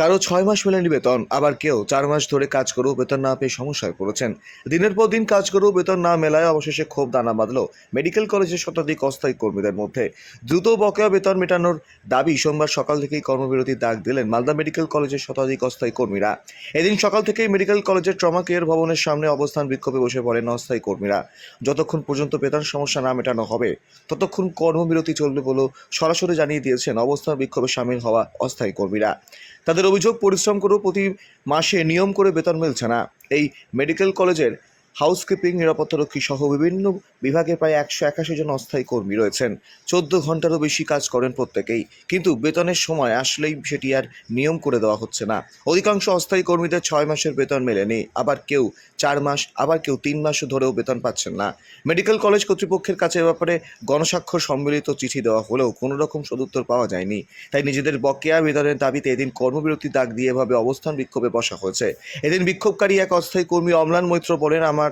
কারও ছয় মাস মেলেনি বেতন, আবার কেউ চার মাস ধরে কাজ করেও বেতন না পেয়ে সমস্যায় পড়েছেন। দিনের পর দিন কাজ করেও বেতন না মেলায় অবশেষে ক্ষোভ দানা বাঁধল মেডিকেল কলেজের শতাধিক অস্থায়ী কর্মীদের মধ্যে। দ্রুত বকেয়া বেতন মেটানোর দাবি সোমবার সকাল থেকেই কর্মবিরতির ডাক দিলেন মালদা মেডিকেল কলেজের শতাধিক অস্থায়ী কর্মীরা। এদিন সকাল থেকেই মেডিকেল কলেজের ট্রমা কেয়ার ভবনের সামনে অবস্থান বিক্ষোভে বসে পড়েন অস্থায়ী কর্মীরা। যতক্ষণ পর্যন্ত বেতন সমস্যা না মেটানো হবে, ততক্ষণ কর্মবিরতি চলবে বলেও সরাসরি জানিয়ে দিয়েছেন অবস্থান বিক্ষোভে সামিল হওয়া অস্থায়ী কর্মীরা। তাদের অভিযোগ পরিশ্রম করেও প্রতি মাসে নিয়ম করে বেতন মিলছে না। এই মেডিকেল কলেজের হাউসকিপিং নিরাপত্তারক্ষী সহ বিভিন্ন বিভাগে প্রায় একশো একাশি জন অস্থায়ী কর্মী রয়েছেন। চোদ্দ ঘন্টারও বেশি কাজ করেন প্রত্যেকেই। কিন্তু বেতনের সময় আসলেই সেটি আর নিয়ম করে দেওয়া হচ্ছে না। অধিকাংশ অস্থায়ী কর্মীদের ছয় মাসের বেতন মেলেনি। আবার কেউ চার মাস, আবার কেউ তিন মাস ধরেও বেতন পাচ্ছেন না। মেডিকেল কলেজ কর্তৃপক্ষের কাছে এ ব্যাপারে গণস্বাক্ষর সম্মিলিত চিঠি দেওয়া হলেও কোনো রকম সদুত্তর পাওয়া যায়নি। তাই নিজেদের বকেয়া বেতনের দাবিতে এদিন কর্মবিরতি ডাক দিয়ে এভাবে অবস্থান বিক্ষোভে বসা হয়েছে। এদিন বিক্ষোভকারী এক অস্থায়ী কর্মী অম্লান মৈত্র বলেন, আমার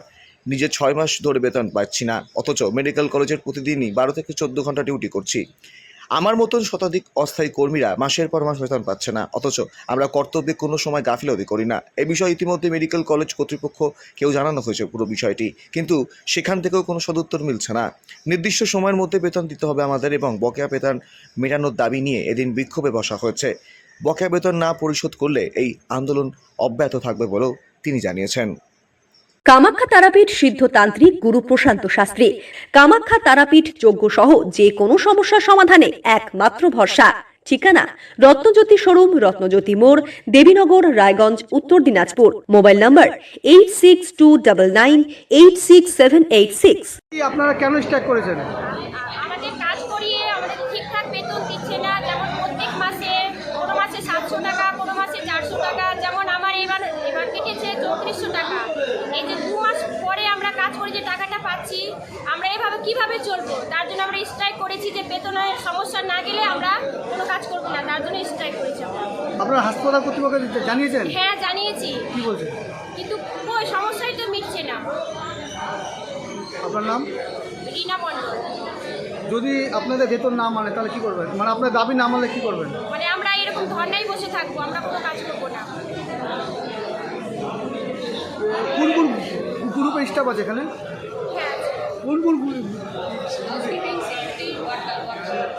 নিজে ছয় মাস ধরে বেতন পাচ্ছি না। অথচ মেডিকেল কলেজের প্রতিদিনই বারো থেকে চোদ্দ ঘণ্টা ডিউটি করছি। আমার মতন শতাধিক অস্থায়ী কর্মীরা মাসের পর মাস বেতন পাচ্ছে না। অথচ আমরা কর্তব্যে কোনো সময় গাফিলতি করি না। এ বিষয়ে ইতিমধ্যে মেডিকেল কলেজ কর্তৃপক্ষ কেউ জানানো হয়েছে পুরো বিষয়টি। কিন্তু সেখান থেকেও কোনো সদুত্তর মিলছে না। নির্দিষ্ট সময়ের মধ্যে বেতন দিতে হবে আমাদের এবং বকেয়া বেতন মেটানোর দাবি নিয়ে এদিন বিক্ষোভে বসা হয়েছে। বকেয়া বেতন না পরিশোধ করলে এই আন্দোলন অব্যাহত থাকবে বলেও তিনি জানিয়েছেন। কামাখ্যা তারাপীঠ সিদ্ধতান্ত্রিক গুরু প্রশান্ত শাস্ত্রী। কামাখ্যা তারাপীঠ যোগ্য সহ যে কোনো সমস্যা সমাধানে একমাত্র ভরসা। ঠিকানা, রত্নজ্যোতি শোরুম, রত্নজ্যোতি মোড়, Debinagar, Raiganj, Uttar Dinajpur. Mobile number eight six two double nine eight six seven eight six আপনারা কেন স্ট্রাইক করেছেন আমাদের কাজ করিয়ে আমাদের ঠিকঠাক বেতন দিচ্ছে না যেমন প্রত্যেক মাসে কোনো মাসে সাতশো টাকা কোনো মাসে চারশো টাকা যেমন আমার এবার এবার কেটেছে চৌত্রিশশো টাকা এই যে দু মাস পরে আমরা কাজ করে যে টাকাটা পাচ্ছি আমরা এভাবে কীভাবে চলবো? তার জন্য আমরা স্ট্রাইক করেছি যে বেতনের সমস্যা না গেলে আমরা কোনো কাজ করব না তার জন্য স্ট্রাইক করেছি আমরা। আপনারা হাসপাতাল কর্তৃপক্ষকে জানিয়েছেন? হ্যাঁ জানিয়েছি। কি বলছে কিন্তু ওই সমস্যাই তো মিটছে না। আপনার নাম? রিনা মণ্ডল যদি আপনাদের বেতন না মানে তাহলে কি করবেন? মানে আপনার দাবি না মানলে কি করবেন? মানে আমরা এরকম ধর্নায় বসে থাকব আমরা কোনো কাজ করব না। কোন কোন গ্রুপের স্টাফ আছে এখানে হ্যাঁ কোন কোন group?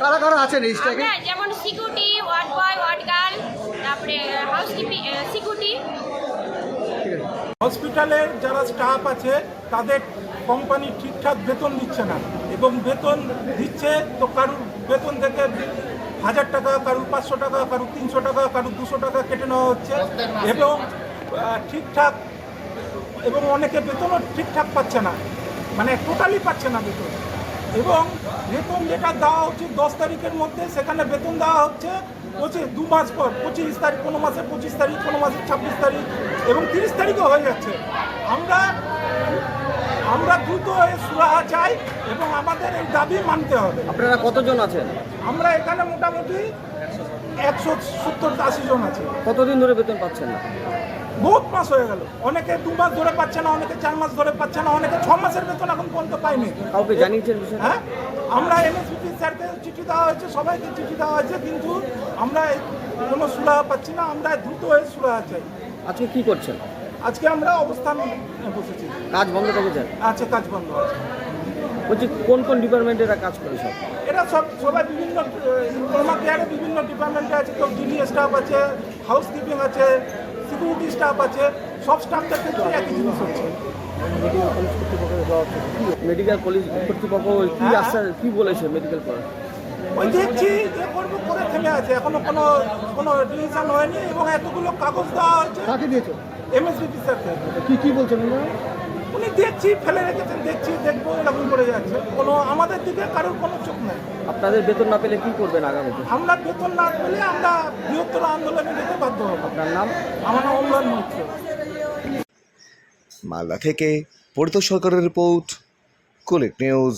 কারা কারা আছেন এই আমরা যেমন security ward boy ward girl তারপরে হাউস কিপিং সিকিউরিটি হসপিটালের যারা স্টাফ আছে তাদের কোম্পানি ঠিকঠাক বেতন দিচ্ছে না। এবং বেতন দিচ্ছে তো কারুর বেতন থেকে হাজার টাকা কারুর পাঁচশো টাকা কারুর তিনশো টাকা কারুর দুশো টাকা কেটে নেওয়া হচ্ছে। এবং ঠিকঠাক এবং অনেকে বেতনও ঠিকঠাক পাচ্ছে না। মানে টোটালি পাচ্ছে না বেতন। এবং বেতন যেটা দেওয়া উচিত দশ তারিখের মধ্যে সেখানে বেতন দেওয়া হচ্ছে পঁচিশ দু মাস পর পঁচিশ তারিখ কোনো মাসে পঁচিশ তারিখ কোনো মাসে ছাব্বিশ তারিখ এবং তিরিশ তারিখও হয়ে যাচ্ছে। আমরা আমরা দ্রুত এই সুরাহা চাই এবং আমাদের এই দাবি মানতে হবে। আপনারা কতজন আছেন? আমরা এখানে মোটামুটি একশো সত্তর আশি জন আছি। কতদিন ধরে বেতন পাচ্ছেন না? বহুত মাস হয়ে গেল। অনেকে দু মাস ধরে পাচ্ছে না অনেকে চার মাস ধরে পাচ্ছে না অনেকে ছ মাসের বেতন এখন পর্যন্ত পাইনি কাউকে জানিয়েছেন হ্যাঁ? আমরা এমএসপি স্যারকে চিঠি দেওয়া হয়েছে সবাইকে চিঠি দেওয়া হয়েছে কিন্তু আমরা কোনো সুরাহা পাচ্ছি না আমরা দ্রুত হয়ে সুরাহা চাই। আজকে কি করছেন? আজকে আমরা অবস্থান বসেছি। কাজ বন্ধ রেখেছেন আচ্ছা কাজ বন্ধ আছে। বলছি কোন কোন ডিপার্টমেন্টে এরা কাজ করে সব? এরা সব সবাই বিভিন্ন কর্মা বিভিন্ন ডিপার্টমেন্টে আছে কেউ ডিডি স্টাফ আছে হাউস কিপিং আছে সিকিউরিটি স্টাফ আছে সব স্টাফদের ক্ষেত্রে একই জিনিস হচ্ছে। মেডিকেল কলেজ কর্তৃপক্ষ কি হ্যাঁ। আশ্বাস কি বলেছে মেডিকেল কলেজ ওই দেখছি যে করব করে থেমে আছে এখনও কোনো কোনো ডিসিশন হয়নি এবং এতগুলো কাগজ দেওয়া হয়েছে। কাকে দিয়েছ? এমএসবিপি স্যারকে কি। কি বলছেন? উনি দেখছি ফেলে রেখেছেন দেখছি দেখব এরকম করে যাচ্ছে। কোনো আমাদের দিকে কারোর কোনো চোখ নেই। আপনাদের বেতন না পেলে কি করবেন আগামীতে? আমরা বেতন না পেলে আমরা বৃহত্তর আন্দোলনে যেতে বাধ্য হব। আপনার নাম? আমার নাম অম্লান মৈত্র। মালদা থেকে পরিত সরকারের রিপোর্ট কুলিক নিউজ